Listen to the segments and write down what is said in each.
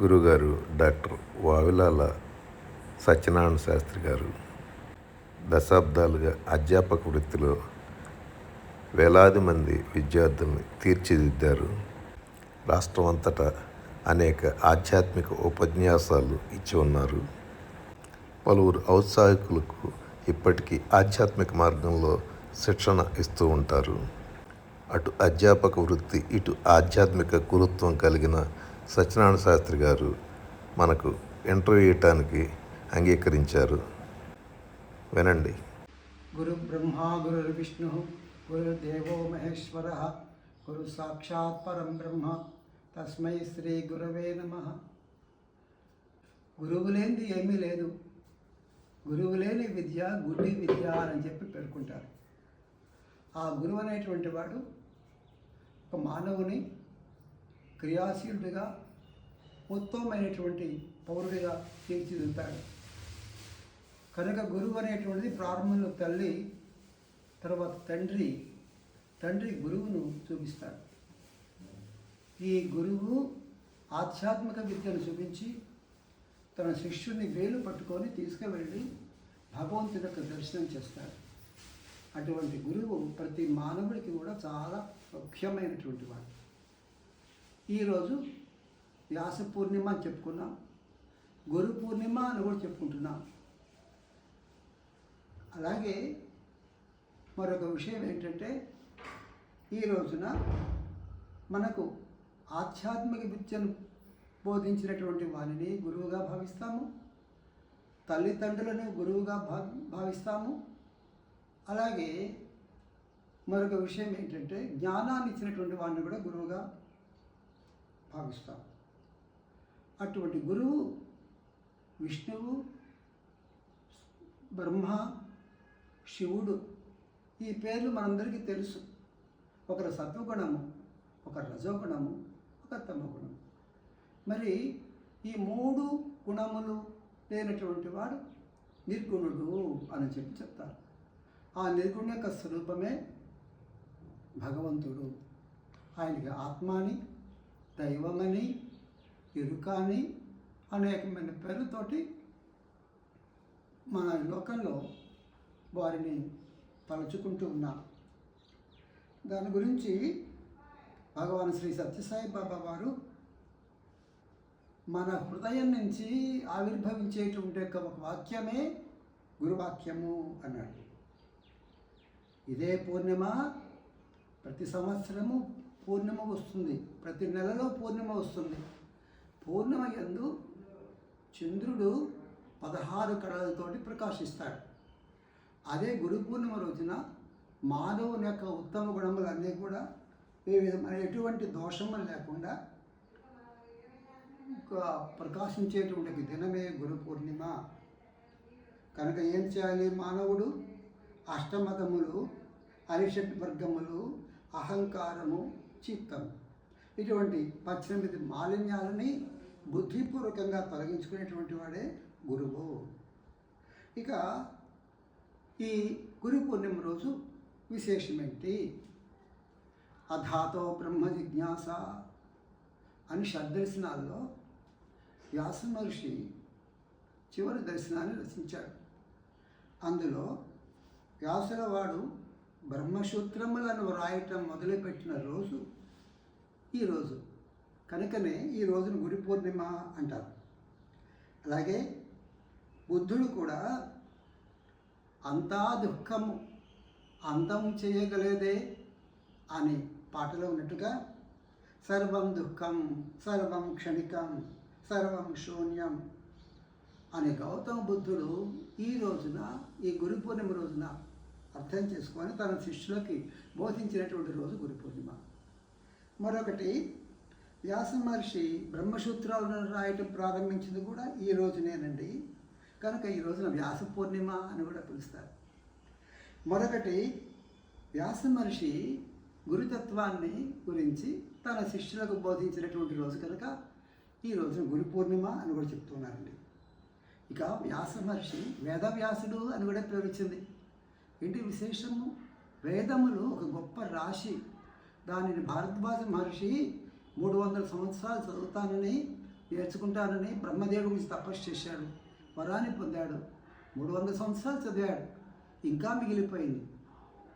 గురుగారు డాక్టర్ వావిలాల సత్యనారాయణ శాస్త్రి గారు దశాబ్దాలుగా అధ్యాపక వృత్తిలో వేలాది మంది విద్యార్థుల్ని తీర్చిదిద్దారు. రాష్ట్రం అంతటా అనేక ఆధ్యాత్మిక ఉపన్యాసాలు ఇచ్చి ఉన్నారు. పలువురు ఔత్సాహికులకు ఇప్పటికీ ఆధ్యాత్మిక మార్గంలో శిక్షణ ఇస్తూ ఉంటారు. అటు అధ్యాపక వృత్తి ఇటు ఆధ్యాత్మిక గురుత్వం కలిగిన సత్యనారాయణ శాస్త్రి గారు మనకు ఇంటర్వ్యూ ఇవ్వటానికి అంగీకరించారు. వినండి. గురు బ్రహ్మ గురు విష్ణు గురుదేవో మహేశ్వర గురు సాక్షాత్ పరం బ్రహ్మ తస్మై శ్రీ గురవే నమ. గురువు లేనిది ఏమీ లేదు. గురువు లేని విద్య గుడి విద్య అని చెప్పి పేర్కొంటారు. ఆ గురువు అనేటువంటి వాడు ఒక మానవుని క్రియాశీలుడిగా ఉత్తమమైనటువంటి పౌరుడిగా తీర్చిదిద్దుతాడు కనుక గురువు అనేటువంటిది ప్రారంభంలో తల్లి తర్వాత తండ్రి తండ్రి గురువును చూపిస్తాడు. ఈ గురువు ఆధ్యాత్మిక విద్యను చూపించి తన శిష్యుని వేలు పట్టుకొని తీసుకువెళ్ళి భగవంతుని యొక్క దర్శనం చేస్తాడు. అటువంటి గురువు ప్రతి మానవుడికి కూడా చాలా ముఖ్యమైనటువంటి వాడు. ఈరోజు వ్యాస పూర్ణిమ అని చెప్పుకున్నాం. గురు పూర్ణిమ అని కూడా చెప్పుకుంటున్నాం. అలాగే మరొక విషయం ఏంటంటే ఈ రోజున మనకు ఆధ్యాత్మిక విద్యను బోధించినటువంటి వారిని గురువుగా భావిస్తాము. తల్లిదండ్రులను గురువుగా భా భావిస్తాము. అలాగే మరొక విషయం ఏంటంటే జ్ఞానాన్ని ఇచ్చినటువంటి వాడిని కూడా గురువుగా భావిస్తాం. అటువంటి గురువు విష్ణువు బ్రహ్మ శివుడు ఈ పేర్లు మనందరికీ తెలుసు. ఒకరు సత్వగుణము ఒక రజోగుణము ఒక తమగుణము. మరి ఈ మూడు గుణములు లేనటువంటి వాడు నిర్గుణుడు అని చెప్పి చెప్తారు. ఆ నిర్గుణ యొక్క స్వరూపమే భగవంతుడు. ఆయనకి ఆత్మాని దైవమని ఎరుకాని అనేకమైన పేర్లతోటి మన లోకంలో వారిని తలుచుకుంటూ ఉన్నాం. దాని గురించి భగవాన్ శ్రీ సత్యసాయి బాబా వారు మన హృదయం నుంచి ఆవిర్భవించేటువంటి యొక్క ఒక వాక్యమే గురువాక్యము అన్నాడు. ఇదే పూర్ణిమ ప్రతి సంవత్సరము పూర్ణిమ వస్తుంది. ప్రతి నెలలో పూర్ణిమ వస్తుంది. పూర్ణిమ ఎందు చంద్రుడు పదహారు కళలతోటి ప్రకాశిస్తాడు. అదే గురు పూర్ణిమ రోజున మానవుని యొక్క ఉత్తమ గుణములన్నీ కూడా ఏ విధమైన ఎటువంటి దోషము లేకుండా ఒక ప్రకాశించేటువంటి దినమే గురు పూర్ణిమ. కనుక ఏం చేయాలి మానవుడు? అష్టమతములు అరిషట్ వర్గములు అహంకారము చిత్తం. ఇటువంటి పద్దెనిమిది మాలిన్యాలని బుద్ధిపూర్వకంగా తొలగించుకునేటువంటి వాడే గురువు. ఇక ఈ గురు పూర్ణిమ రోజు విశేషమేంటి? అధాతో బ్రహ్మ జిజ్ఞాస అని షడ్దర్శనాల్లో వ్యాస మహర్షి చివరి దర్శనాన్ని రచించాడు. అందులో వ్యాసుల వాడు బ్రహ్మసూత్రములను వ్రాయటం మొదలుపెట్టిన రోజు ఈరోజు కనుకనే ఈ రోజును గురు పూర్ణిమ అంటారు. అలాగే బుద్ధుడు కూడా అంతా దుఃఖము అంతం చేయగలేదే అని పాటలో ఉన్నట్టుగా సర్వం దుఃఖం సర్వం క్షణికం సర్వం శూన్యం అనే గౌతమ బుద్ధుడు ఈ రోజున ఈ గురు పూర్ణిమ రోజున అర్థం చేసుకొని తన శిష్యులకి బోధించినటువంటి రోజు గురు పూర్ణిమ. మరొకటి వ్యాస మహర్షి బ్రహ్మసూత్రాలను రాయటం ప్రారంభించింది కూడా ఈ రోజునేనండి. కనుక ఈ రోజున వ్యాస పూర్ణిమ అని కూడా పిలుస్తారు. మరొకటి వ్యాస మహర్షి గురుతత్వాన్ని గురించి తన శిష్యులకు బోధించినటువంటి రోజు కనుక ఈ రోజున గురు పూర్ణిమ అని కూడా చెప్తున్నారండి. ఇక వ్యాస మహర్షి వేదవ్యాసుడు అని కూడా పేరు వచ్చింది ఏంటి విశేషము? వేదములు ఒక గొప్ప రాశి దానిని భారద్వాజ మహర్షి మూడు వందల సంవత్సరాలు చదువుతానని నేర్చుకుంటానని బ్రహ్మదేవుడి గురించి తపస్సు చేశాడు. వరాన్ని పొందాడు. మూడు వందల సంవత్సరాలు చదివాడు. ఇంకా మిగిలిపోయింది.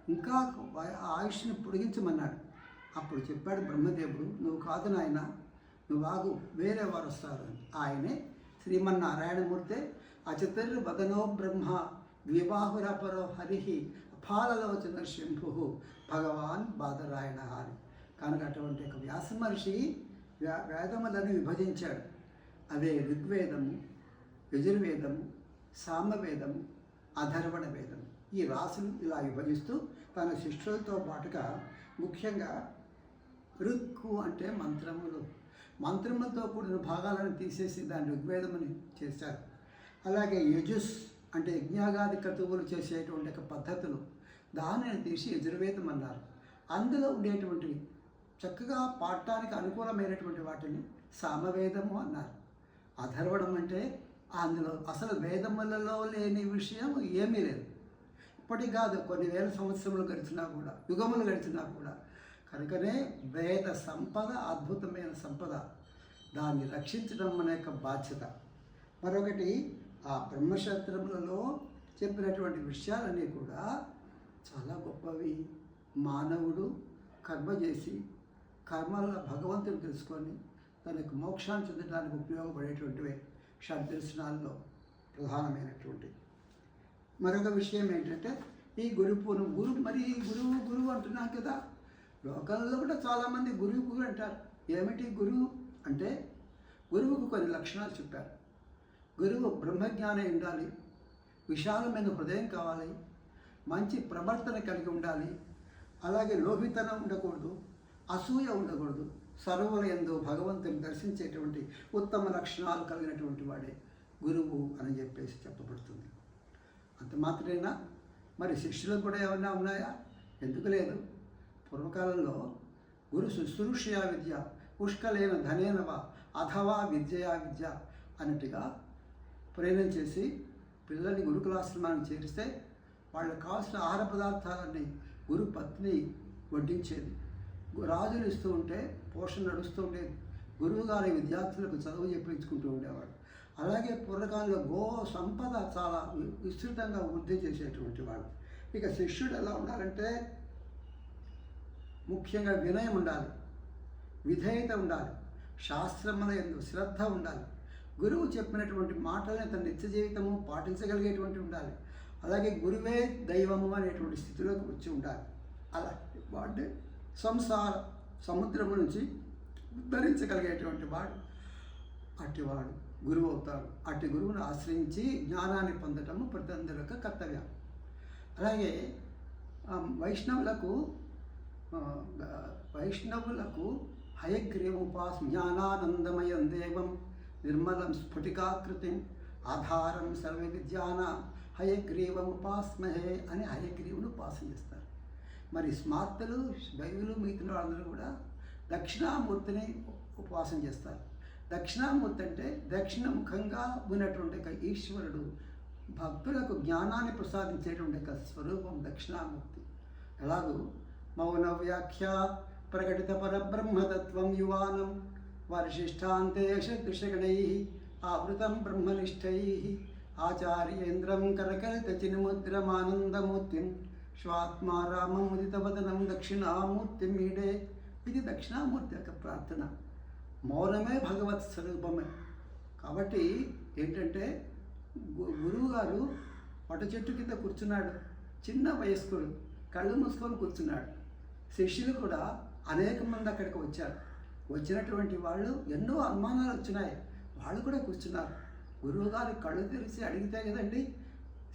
ఇంకా ఆయుష్ని పొడిగించమన్నాడు. అప్పుడు చెప్పాడు బ్రహ్మదేవుడు నువ్వు కాదు నాయన నువ్వు ఆగు వేరే వారు వస్తారు అని. ఆయనే శ్రీమన్నారాయణమూర్తే అచతుర్ వదనో బ్రహ్మ ద్విబాహురపరో హరి అపాలలోచన శంభు భగవాన్ బాదరాయణ అని కనుక అటువంటి ఒక వ్యాస మహర్షి వేదములను విభజించాడు. అవే ఋగ్వేదము యజుర్వేదము సామవేదము అధర్వణ వేదం ఈ రాసులు ఇలా విభజిస్తూ తన శిష్యులతో పాటుగా ముఖ్యంగా రుక్కు అంటే మంత్రములు. మంత్రములతో కూడిన భాగాలను తీసేసి దాన్ని ఋగ్వేదమని చేశారు. అలాగే యజుస్ అంటే యజ్ఞాగాది క్రతువులు చేసేటువంటి ఒక పద్ధతులు. దానిని తీసి యజుర్వేదం అన్నారు. అందులో ఉండేటువంటివి చక్కగా పాడటానికి అనుకూలమైనటువంటి వాటిని సామవేదము అన్నారు. అధర్వడం అంటే అందులో అసలు వేదములలో లేని విషయం ఏమీ లేదు. ఇప్పటికి కాదు కొన్ని వేల సంవత్సరములు గడిచినా కూడా యుగములు గడిచినా కూడా. కనుకనే వేద సంపద అద్భుతమైన సంపద. దాన్ని రక్షించడం మన యొక్క బాధ్యత. మరొకటి ఆ బ్రహ్మశాస్త్రములలో చెప్పినటువంటి విషయాలన్నీ కూడా చాలా గొప్పవి. మానవుడు కర్మ చేసి కర్మల భగవంతుని తెలుసుకొని తనకు మోక్షాన్ని చెందడానికి ఉపయోగపడేటువంటివే షడ్దర్శనాల్లో ప్రధానమైనటువంటి మరొక విషయం ఏంటంటే ఈ గురు పూర్ణం గురు మరి గురువు గురువు అంటున్నాం కదా. లోకంలో కూడా చాలామంది గురువు గురు అంటారు. ఏమిటి గురువు అంటే గురువుకు కొన్ని లక్షణాలు చెప్పారు. గురువు బ్రహ్మజ్ఞానం ఉండాలి. విశాలమైన హృదయం కావాలి. మంచి ప్రవర్తన కలిగి ఉండాలి. అలాగే లోభితనం ఉండకూడదు. అసూయ ఉండకూడదు. సర్వుల ఎందు భగవంతుని దర్శించేటువంటి ఉత్తమ లక్షణాలు కలిగినటువంటి వాడే గురువు అని చెప్పేసి చెప్పబడుతుంది. అంత మాత్రమేనా? మరి శిష్యులు కూడా ఏమైనా ఉన్నాయా? ఎందుకు లేదు. పూర్వకాలంలో గురు శుశ్రూషయా విద్య పుష్కలైన ధనేనవ అథవా విద్యయా విద్య అన్నట్టుగా ప్రేరణ చేసి పిల్లల్ని గురుకులాశ్రమానికి చేరిస్తే వాళ్ళకి కావాల్సిన ఆహార పదార్థాలని గురు పత్ని వడ్డించేది. గు- రాజులు ఇస్తూ ఉంటే పోషణ నడుస్తూ ఉండేది. గురువు గారి విద్యార్థులకు చదువు చెప్పించుకుంటూ ఉండేవాడు. అలాగే పూర్వకాలంలో గో సంపద చాలా విస్తృతంగా వృద్ధి చేసేటువంటి వాడు. ఇక శిష్యుడు ఎలా ఉండాలంటే ముఖ్యంగా వినయం ఉండాలి విధేయత ఉండాలి శాస్త్రముల ఎందు శ్రద్ధ ఉండాలి గురువు చెప్పినటువంటి మాటల్ని తన నిత్య జీవితము పాటించగలిగేటువంటి ఉండాలి. అలాగే గురువే దైవము అనేటువంటి స్థితిలోకి వచ్చి ఉండాలి. అలా వాడు సంసార సముద్రము నుంచి ఉద్ధరించగలిగేటువంటి వాడు. అట్టివాడు గురువు అవుతాడు. అట్టి గురువును ఆశ్రయించి జ్ఞానాన్ని పొందటము ప్రతి అందరి యొక్క కర్తవ్యం. అలాగే వైష్ణవులకు వైష్ణవులకు హయగ్రీవోపాస్ జ్ఞానానందమయం దేవం. నిర్మలం స్ఫుటికాకృతిం ఆధారం సర్వ విద్యాన హయగ్రీవం ఉపాస్మహే అని హయగ్రీవుని ఉపాసన చేస్తారు. మరి స్మార్తలు దైవులు మిగతా వాళ్ళందరూ కూడా దక్షిణామూర్తిని ఉపవాసం చేస్తారు. దక్షిణామూర్తి అంటే దక్షిణముఖంగా ఉన్నటువంటి ఒక ఈశ్వరుడు భక్తులకు జ్ఞానాన్ని ప్రసాదించేటువంటి యొక్క స్వరూపం దక్షిణామూర్తి. ఎలాగూ మౌన వ్యాఖ్య ప్రకటిత పరబ్రహ్మతత్వం యువానం వర్షిష్టాంతే శతృషగణై ఆవృతం బ్రహ్మనిష్టై ఆచార్యేంద్రం కరకలిత స్వాత్మా రామముదితవదనం దక్షిణామూర్తి మీడే ఇది దక్షిణామూర్తి యొక్క ప్రార్థన మౌనమే భగవత్ స్వరూపమే కాబట్టి ఏంటంటే గు- గురువు గారు చెట్టు కింద కూర్చున్నాడు. చిన్న వయస్కుడు కళ్ళు మూసుకొని కూర్చున్నాడు. శిష్యులు కూడా అనేక మంది అక్కడికి వచ్చారు. వచ్చినటువంటి వాళ్ళు ఎన్నో అనుమానాలు వచ్చినాయి. వాళ్ళు కూడా కూర్చున్నారు. గురువుగారు కళ్ళు తెరిచి అడిగితే కదండి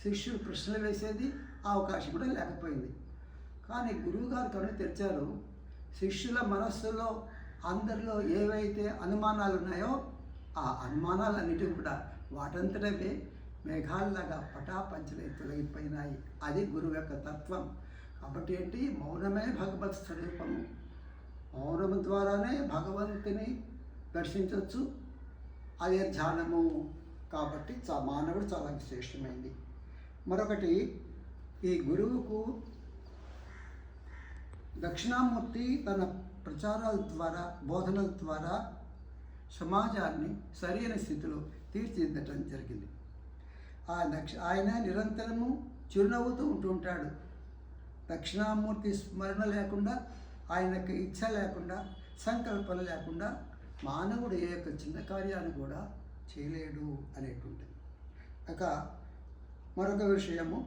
శిష్యుడు ప్రశ్నలు వేసేది అవకాశం కూడా లేకపోయింది. కానీ గురువుగారు కళ్ళు తెరిచారు. శిష్యుల మనస్సులో అందరిలో ఏవైతే అనుమానాలు ఉన్నాయో ఆ అనుమానాలన్నిటి కూడా వాటంతటవే మేఘాల్లాగా పటాపంచలై తొలగిపోయినాయి. అది గురువు యొక్క తత్వం. కాబట్టి ఏంటి? మౌనమే భగవత్ స్వరూపము. మౌనము ద్వారానే భగవంతుని దర్శించవచ్చు అదే ధ్యానము కాబట్టి చా మానవుడు చాలా విశేషమైంది మరొకటి ఈ గురువుకు దక్షిణామూర్తి తన ప్రచారాల ద్వారా బోధనల ద్వారా సమాజాన్ని సరైన స్థితిలో తీర్చిదిద్దటం జరిగింది. ఆ దక్ష ఆయన నిరంతరము చిరునవ్వుతూ ఉంటూ ఉంటాడు. దక్షిణామూర్తి స్మరణ లేకుండా ఆయనకు ఇచ్ఛ లేకుండా సంకల్పన లేకుండా మానవుడు ఏ యొక్క చిన్న కార్యాన్ని కూడా చేయలేడు అనేటువంటిది. ఇక మరొక విషయము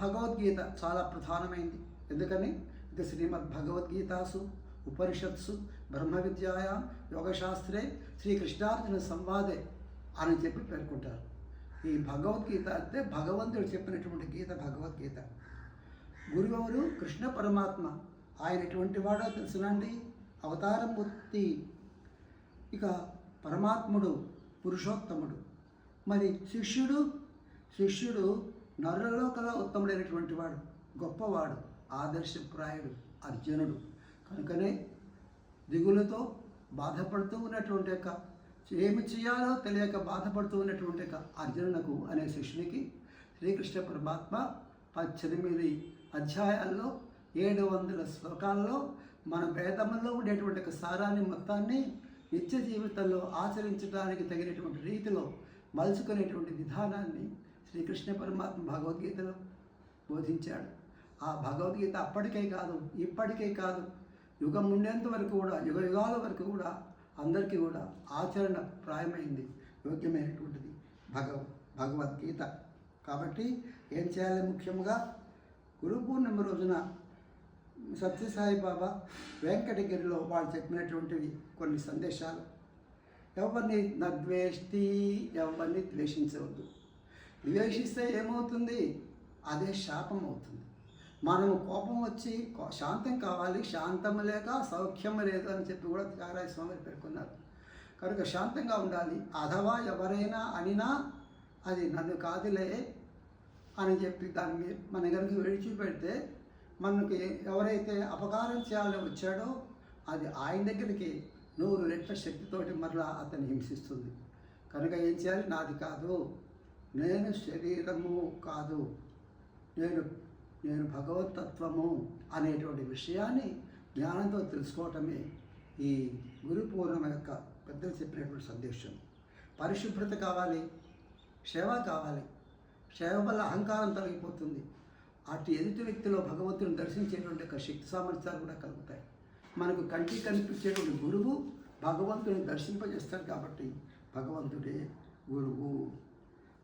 భగవద్గీత చాలా ప్రధానమైంది. ఎందుకని? ఇది శ్రీమద్ భగవద్గీతాసు ఉపనిషత్సు బ్రహ్మ విద్యాయాం యోగశాస్త్రే శ్రీకృష్ణార్జున సంవాదే అని చెప్పి పేర్కొంటారు. ఈ భగవద్గీత అంటే భగవంతుడు చెప్పినటువంటి గీత భగవద్గీత. గురువెవరు కృష్ణ పరమాత్మ. ఆయన ఎటువంటి వాడో తెలుసునండి? అవతారమూర్తి ఇక పరమాత్ముడు పురుషోత్తముడు. మరి శిష్యుడు? శిష్యుడు నరులలో కల ఉత్తముడైనటువంటి వాడు గొప్పవాడు ఆదర్శప్రాయుడు అర్జునుడు. కనుకనే దిగులతో బాధపడుతూ ఉన్నటువంటి యొక్క ఏమి చేయాలో తెలియక బాధపడుతూ ఉన్నటువంటి యొక్క అర్జునునకు అనే శిష్యునికి శ్రీకృష్ణ పరమాత్మ పద్దెనిమిది అధ్యాయాల్లో ఏడు వందల శ్లోకాల్లో మన వేదములో ఉండేటువంటి ఒక సారాన్ని మొత్తాన్ని నిత్య జీవితంలో ఆచరించడానికి తగినటువంటి రీతిలో మలుచుకునేటువంటి విధానాన్ని శ్రీకృష్ణ పరమాత్మ భగవద్గీతలో బోధించాడు. ఆ భగవద్గీత అప్పటికే కాదు ఇప్పటికే కాదు. యుగం ఉండేంత వరకు కూడా యుగ యుగాల వరకు కూడా అందరికీ కూడా ఆచరణ ప్రాయమైంది. యోగ్యమైనటువంటిది భగవ భగవద్గీత. కాబట్టి ఏం చేయాలి ముఖ్యంగా? గురు పూర్ణిమ రోజున సత్యసాయి బాబా వెంకటగిరిలో వాళ్ళు చెప్పినటువంటివి కొన్ని సందేశాలు. ఎవరిని నద్వేష్టి ఎవరిని ద్వేషించవద్దు. ద్వేషిస్తే ఏమవుతుంది? అదే శాపం అవుతుంది మనం కోపం వచ్చి శాంతం కావాలి శాంతం లేక సౌఖ్యం లేదు అని చెప్పి కూడా త్యాగరాయ స్వామి పేర్కొన్నారు. కనుక శాంతంగా ఉండాలి. అథవా ఎవరైనా అనినా అది నన్ను కాదులే అని చెప్పి దాన్ని మన కనుక విడిచిపెడితే మనకి ఎవరైతే అపకారం చేయాలని వచ్చాడో అది ఆయన దగ్గరికి నూరు రెట్ల శక్తితోటి మరలా అతన్ని హింసిస్తుంది. కనుక ఏం చేయాలి? నాది కాదు. నేను శరీరము కాదు. నేను నేను భగవతత్వము అనేటువంటి విషయాన్ని జ్ఞానంతో తెలుసుకోవటమే ఈ గురు పూర్ణిమ యొక్క పెద్దలు చెప్పినటువంటి సందేశం. పరిశుభ్రత కావాలి సేవ కావాలి. సేవ వల్ల అహంకారం తొలగిపోతుంది. అటు ఎదుటి వ్యక్తిలో భగవంతుని దర్శించేటువంటి ఒక శక్తి సామర్థ్యాలు కూడా కలుగుతాయి. మనకు కంటికి కనిపించేటువంటి గురువు భగవంతుని దర్శింపజేస్తాడు కాబట్టి భగవంతుడే గురువు.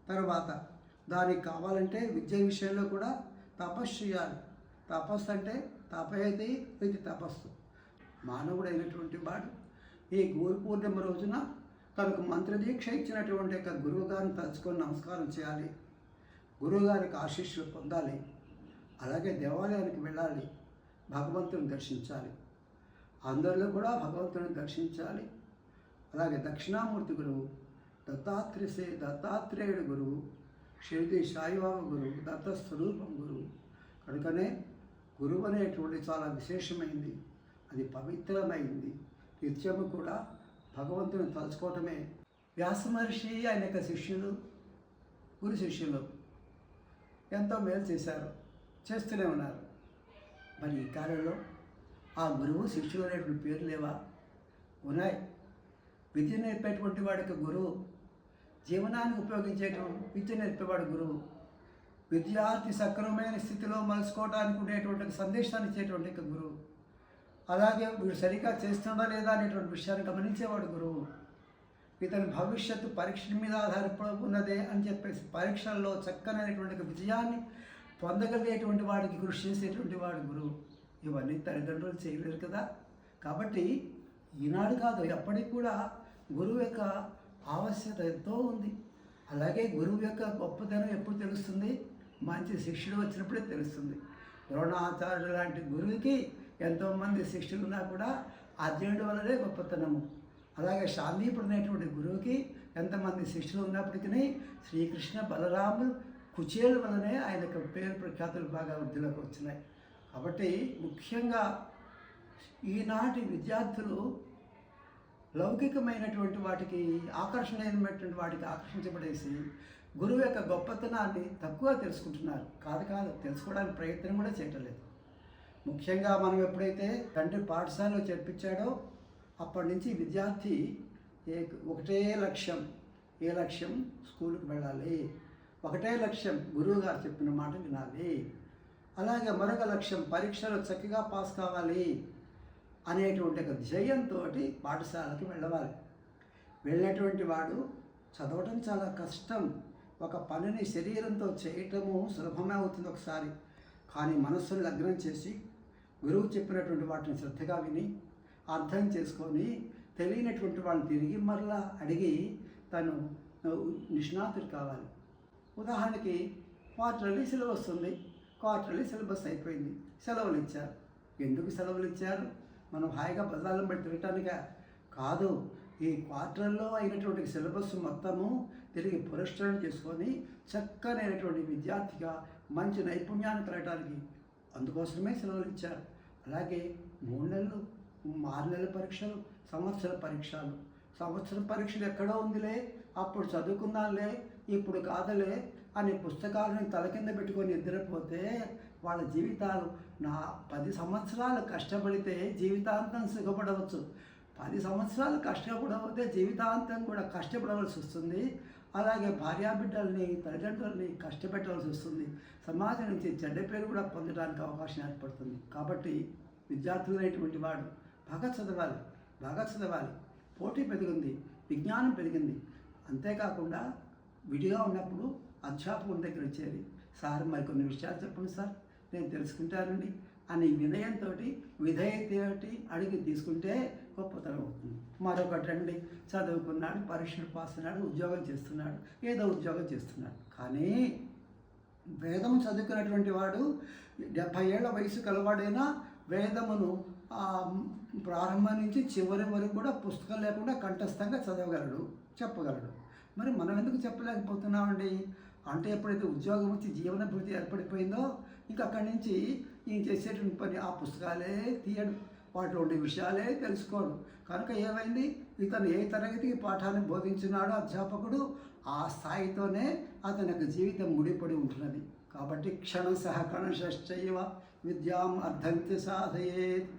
తర్వాత దానికి కావాలంటే విద్య విషయంలో కూడా తపస్సు చేయాలి. తపస్సు అంటే తపయతి ఇది తపస్సు. మానవుడైనటువంటి వాడు ఈ గురు పూర్ణిమ రోజున తనకు మంత్రదీక్ష ఇచ్చినటువంటి యొక్క గురువుగారిని తలుచుకొని నమస్కారం చేయాలి. గురువు గారికి ఆశీస్సులు పొందాలి. అలాగే దేవాలయానికి వెళ్ళాలి. భగవంతుని దర్శించాలి. అందరిలో కూడా భగవంతుని దర్శించాలి. అలాగే దక్షిణామూర్తి గురువు దత్తాత్రేయ దత్తాత్రేయుడు గురువు షిరిడి సాయిబాబా గురువు దత్త స్వరూపం గురువు. కనుకనే గురువు అనేటువంటి చాలా విశేషమైంది. అది పవిత్రమైంది. నిత్యము కూడా భగవంతుని తలుచుకోవటమే. వ్యాసమహర్షి ఆయన యొక్క శిష్యులు గురు శిష్యులు ఎంతో మేలు చేశారు. చేస్తూనే ఉన్నారు. మరి ఈ కాలంలో ఆ గురువు శిష్యులు అనేటువంటి పేరు లేవా? ఉన్నాయి. విద్య నేర్పేటువంటి వాడికి గురువు జీవనానికి ఉపయోగించేటువంటి విద్య నేర్పేవాడు గురువు. విద్యార్థి సక్రమమైన స్థితిలో మలుసుకోవడానికి ఉండేటువంటి సందేశాన్ని ఇచ్చేటువంటి ఒక గురువు. అలాగే వీడు సరిగ్గా చేస్తుందా లేదా అనేటువంటి విషయాన్ని గమనించేవాడు గురువు. ఇతని భవిష్యత్తు పరీక్షల మీద ఆధారపడి ఉన్నదే అని చెప్పేసి పరీక్షల్లో చక్కనైనటువంటి విజయాన్ని పొందగలిగేటువంటి వాడికి కృషి చేసేటువంటి వాడు గురువు. ఇవన్నీ తల్లిదండ్రులు చేయలేరు కదా. కాబట్టి ఈనాడు కాదు ఎప్పటికి కూడా గురువు యొక్క ఆవశ్యత ఎంతో ఉంది. అలాగే గురువు యొక్క గొప్పతనం ఎప్పుడు తెలుస్తుంది? మంచి శిష్యుడు వచ్చినప్పుడే తెలుస్తుంది. ద్రోణాచార్యుడు లాంటి గురువుకి ఎంతోమంది శిష్యులు ఉన్నా కూడా అర్జునుడి వల్లనే గొప్పతనము. అలాగే శాంతిపుడు అనేటువంటి గురువుకి ఎంతమంది శిష్యులు ఉన్నప్పటికీ శ్రీకృష్ణ బలరాములు కుచేలు వల్లనే ఆయన యొక్క పేరు ప్రఖ్యాతులు బాగా వృద్ధిలోకి వచ్చినాయి. కాబట్టి ముఖ్యంగా ఈనాటి విద్యార్థులు లౌకికమైనటువంటి వాటికి ఆకర్షణీయమైనటువంటి వాటికి ఆకర్షించబడేసి గురువు యొక్క గొప్పతనాన్ని తక్కువ తెలుసుకుంటున్నారు. కాదు కాదు తెలుసుకోవడానికి ప్రయత్నం కూడా చేయటం లేదు. ముఖ్యంగా మనం ఎప్పుడైతే తండ్రి పాఠశాలలో చేర్పించాడో అప్పటి నుంచి విద్యార్థి ఒకటే లక్ష్యం ఏ లక్ష్యం స్కూల్కి వెళ్ళాలి. ఒకటే లక్ష్యం గురువు గారు చెప్పిన మాట వినాలి. అలాగే మరొక లక్ష్యం పరీక్షలో చక్కగా పాస్ కావాలి అనేటువంటి ఒక ధ్యేయంతో పాఠశాలకు వెళ్ళవాలి. వెళ్ళినటువంటి వాడు చదవటం చాలా కష్టం. ఒక పనిని శరీరంతో చేయటము సులభమే అవుతుంది ఒకసారి. కానీ మనస్సును లగ్నం చేసి గురువు చెప్పినటువంటి వాటిని శ్రద్ధగా విని అర్థం చేసుకొని తెలియనటువంటి వాళ్ళని తిరిగి మరలా అడిగి తను నిష్ణాతుడు కావాలి. ఉదాహరణకి క్వార్టర్లీ సిలబస్ ఉంది క్వార్టర్లీ సిలబస్ అయిపోయింది. సెలవులు ఇచ్చారు. ఎందుకు సెలవులు ఇచ్చారు? మనం హాయిగా బజార్లను బట్టి తిరగటానిగా కాదు. ఈ క్వార్టర్లో అయినటువంటి సిలబస్ మొత్తము తిరిగి పురస్కరణ చేసుకొని చక్కనైనటువంటి విద్యార్థిగా మంచి నైపుణ్యాన్ని పెరగడానికి అందుకోసమే సెలవులు ఇచ్చారు. అలాగే మూడు నెలలు ఆరు నెలల పరీక్షలు సంవత్సర పరీక్షలు. సంవత్సరం పరీక్షలు ఎక్కడో ఉందిలే. అప్పుడు చదువుకున్నానులే ఇప్పుడు కాదులే అని పుస్తకాలను తల కింద పెట్టుకొని నిద్రపోతే వాళ్ళ జీవితాలు నా పది సంవత్సరాలు కష్టపడితే జీవితాంతం సుఖపడవచ్చు. పది సంవత్సరాలు కష్టపడకపోతే జీవితాంతం కూడా కష్టపడవలసి వస్తుంది. అలాగే భార్యాబిడ్డల్ని తల్లిదండ్రులని కష్టపెట్టవలసి వస్తుంది. సమాజం నుంచి చెడ్డ పేరు కూడా పొందడానికి అవకాశం ఏర్పడుతుంది. కాబట్టి విద్యార్థులైనటువంటి వాడు బాగా చదవాలి బాగా చదవాలి. పోటీ పెరిగింది విజ్ఞానం పెరిగింది. అంతేకాకుండా విడిగా ఉన్నప్పుడు అధ్యాపకుని దగ్గర వచ్చేది సార్ మరి కొన్ని విషయాలు చెప్పండి సార్ నేను తెలుసుకుంటానండి అనే వినయంతో విధేయతోటి అడిగి తీసుకుంటే గొప్పతనం అవుతుంది. మరొకటి అండి చదువుకున్నాడు పరీక్షలు పాస్ అయినాడు ఉద్యోగం చేస్తున్నాడు ఏదో ఉద్యోగం చేస్తున్నాడు. కానీ వేదం చదువుకున్నటువంటి వాడు డెబ్భై ఏళ్ళ వయసు కలవాడైనా వేదమును ప్రారంభం నుంచి చివరి వరకు కూడా పుస్తకం లేకుండా కంఠస్థంగా చదవగలడు చెప్పగలడు. మరి మనం ఎందుకు చెప్పలేకపోతున్నామండి? అంటే ఎప్పుడైతే ఉద్యోగం వచ్చి జీవనభృతి ఏర్పడిపోయిందో ఇంకా అక్కడి నుంచి ఈయన చేసేటువంటి పని ఆ పుస్తకాలే తీయడం. వాటిలో ఉండే విషయాలే తెలుసుకోడు. కనుక ఏమైంది? ఇతను ఏ తరగతికి పాఠాన్ని బోధించినాడో అధ్యాపకుడు ఆ స్థాయితోనే అతని యొక్క జీవితం ముడిపడి ఉంటున్నది. కాబట్టి క్షణం సహకరణ షష్టైవ విద్యాం అర్ధంత్య సాధయేత్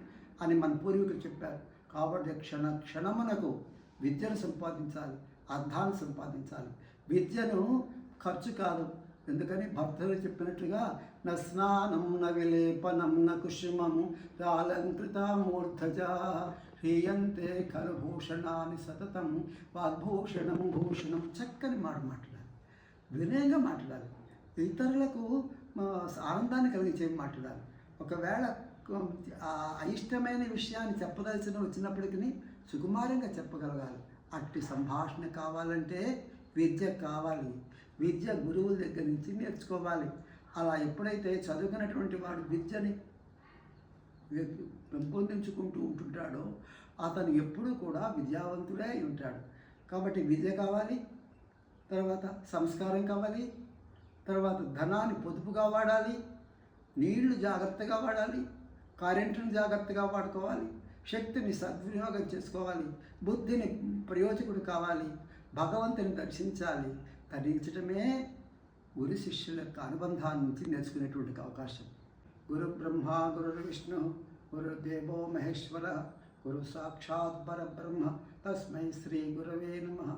అని మన పూర్వీకులు చెప్పారు. కాబట్టి క్షణ క్షణమునకు విద్యను సంపాదించాలి. అర్థాన్ని సంపాదించాలి. విద్యను ఖర్చు కాదు. ఎందుకని భక్తులు చెప్పినట్లుగా న స్నానం న విలేపనం న కుసుమము రాలంకృత మూర్ధజ హ్రీయంతే కరుభూషణాన్ని సతతం వాద్భూషణం భూషణం చక్కని మాట మాట్లాడాలి. వినయంగా మాట్లాడాలి. ఇతరులకు ఆనందాన్ని కలిగించే మాట్లాడాలి. ఒకవేళ అయిష్టమైన విషయాన్ని చెప్పదలసిన వచ్చినప్పటికీ సుకుమారంగా చెప్పగలగాలి. అట్టి సంభాషణ కావాలంటే విద్య కావాలి. విద్య గురువుల దగ్గర నుంచి నేర్చుకోవాలి. అలా ఎప్పుడైతే చదువుకున్నటువంటి వాడు విద్యని పెంపొందించుకుంటూ ఉంటుంటాడో అతను ఎప్పుడూ కూడా విద్యావంతుడే అయి ఉంటాడు. కాబట్టి విద్య కావాలి తర్వాత సంస్కారం కావాలి తర్వాత ధనాన్ని పొదుపుగా వాడాలి నీళ్ళు జాగ్రత్తగా వాడాలి కరెంటును జాగ్రత్తగా వాడుకోవాలి శక్తిని సద్వినియోగం చేసుకోవాలి. బుద్ధిని ప్రయోజకుడు కావాలి. భగవంతుని దర్శించాలి. ధరించడమే గురు శిష్యుల యొక్క అనుబంధాన్ని నుంచి నేర్చుకునేటువంటి అవకాశం. గురు బ్రహ్మ గురు విష్ణు గురుదేవో మహేశ్వర గురు సాక్షాత్ పరబ్రహ్మ. తస్మై శ్రీ గురవే నమ.